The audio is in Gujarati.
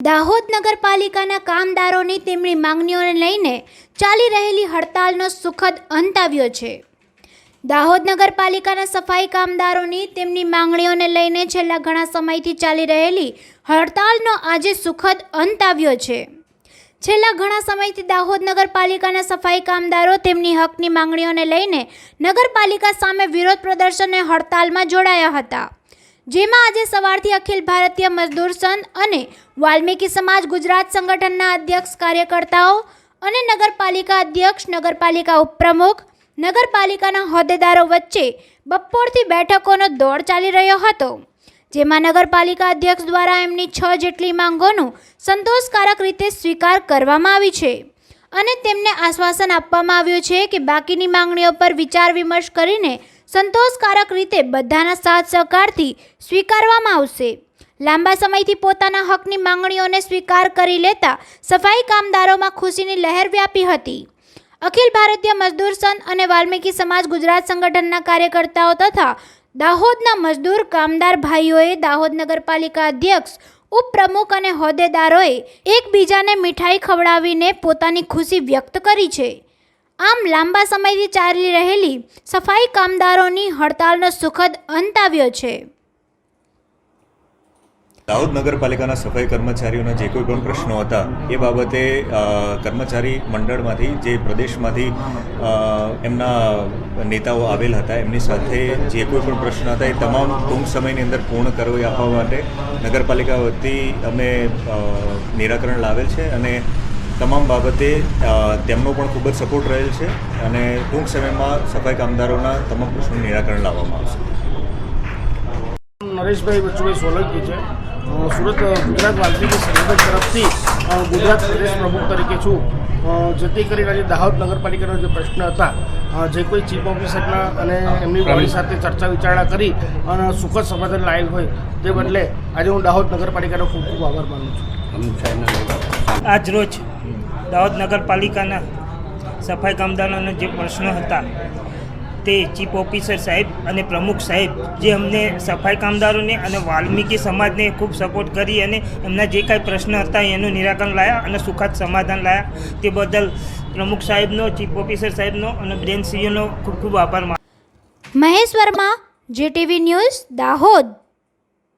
દાહોદ નગરપાલિકાના કામદારોની તેમની માંગણીઓને લઈને ચાલી રહેલી હડતાલનો સુખદ અંત આવ્યો છે. દાહોદ નગરપાલિકાના સફાઈ કામદારોની તેમની માંગણીઓને લઈને છેલ્લા ઘણા સમયથી ચાલી રહેલી હડતાલનો આજે સુખદ અંત આવ્યો છે. છેલ્લા ઘણા સમયથી દાહોદ નગરપાલિકાના સફાઈ કામદારો તેમની હકની માંગણીઓને લઈને નગરપાલિકા સામે વિરોધ પ્રદર્શન અને હડતાલમાં જોડાયા હતા. જેમાં આજે સવારથી અખિલ ભારતીય મજદૂર સંઘ અને વાલ્મીકી સમાજ ગુજરાત સંગઠનના અધ્યક્ષ કાર્યકર્તાઓ અને નગરપાલિકા અધ્યક્ષ, નગરપાલિકા ઉપપ્રમુખ, નગરપાલિકાના હોદ્દેદારો વચ્ચે બપોરથી બેઠકોનો દોર ચાલી રહ્યો હતો, જેમાં નગરપાલિકા અધ્યક્ષ દ્વારા એમની છ જેટલી માંગોનું સંતોષકારક રીતે સ્વીકાર કરવામાં આવી છે અને તેમને આશ્વાસન આપવામાં આવ્યું છે કે બાકીની માંગણીઓ પર વિચાર વિમર્શ કરીને સંતોષકારક રીતે બધાના સાથ સહકારથી સ્વીકારવામાં આવશે. લાંબા સમયથી પોતાના હકની માંગણીઓને સ્વીકાર કરી લેતા સફાઈ કામદારોમાં ખુશીની લહેર વ્યાપી હતી. અખિલ ભારતીય મજદૂર સંઘ અને વાલ્મીકી સમાજ ગુજરાત સંગઠનના કાર્યકર્તાઓ તથા દાહોદના મજદૂર કામદાર ભાઈઓએ દાહોદ નગરપાલિકા અધ્યક્ષ, ઉપપ્રમુખ અને હોદ્દેદારોએ એકબીજાને મીઠાઈ ખવડાવીને પોતાની ખુશી વ્યક્ત કરી છે. આમ લાંબા સમયથી ચાલી રહેલી સફાઈ કામદારોની હડતાલનો સુખદ અંત આવ્યો છે. દાહોદ નગરપાલિકાના સફાઈ કર્મચારીઓના જે કોઈ પણ પ્રશ્નો હતા, એ બાબતે કર્મચારી મંડળમાંથી જે પ્રદેશમાંથી એમના નેતાઓ આવેલ હતા, એમની સાથે જે કોઈ પણ પ્રશ્ન હતા, એ તમામ ટૂંક સમયની અંદર પૂર્ણ કરવી આપવા માટે નગરપાલિકા વતી અમે નિરાકરણ લાવેલ છે અને તમામ બાબતે તેમનો પણ ખૂબ જ સપોર્ટ રહેલ છે અને ટૂંક સમયમાં સફાઈ કામદારોના તમામ પ્રશ્નોનું નિરાકરણ લાવવામાં આવશે. નરેશભાઈ બચુભાઈ સોલંકી છે. સુરત ગુજરાત વાલ્મીકી સંગઠન તરફથી ગુજરાત પ્રદેશ પ્રમુખ તરીકે છું. જેથી કરીને આજે દાહોદ નગરપાલિકાના જે પ્રશ્ન હતા જે કોઈ ચીફ ઓફિસરના અને એમની બોડી સાથે ચર્ચા વિચારણા કરી અને સુખદ સમાધાન લાયેલ હોય તે બદલે આજે હું દાહોદ નગરપાલિકાનો ખૂબ ખૂબ આભાર માનું છું. આજ રોજ દાહોદ નગરપાલિકાના સફાઈ કામદારોના જે પ્રશ્નો હતા તે ચીફ ઓફિસર સાહેબ અને પ્રમુખ સાહેબ જે અમને સફાઈ કામદારોને અને વાલ્મીકી સમાજને ખૂબ સપોર્ટ કરી અને એમના જે કાંઈ પ્રશ્ન હતા એનું નિરાકરણ લાયા અને સુખદ સમાધાન લાયા. તે બદલ પ્રમુખ સાહેબનો, ચીફ ઓફિસર સાહેબનો અને બ્રેન સીઓનો ખૂબ ખૂબ આભાર માન મહેશ વર્મા, જેટીવી ન્યૂઝ, દાહોદ.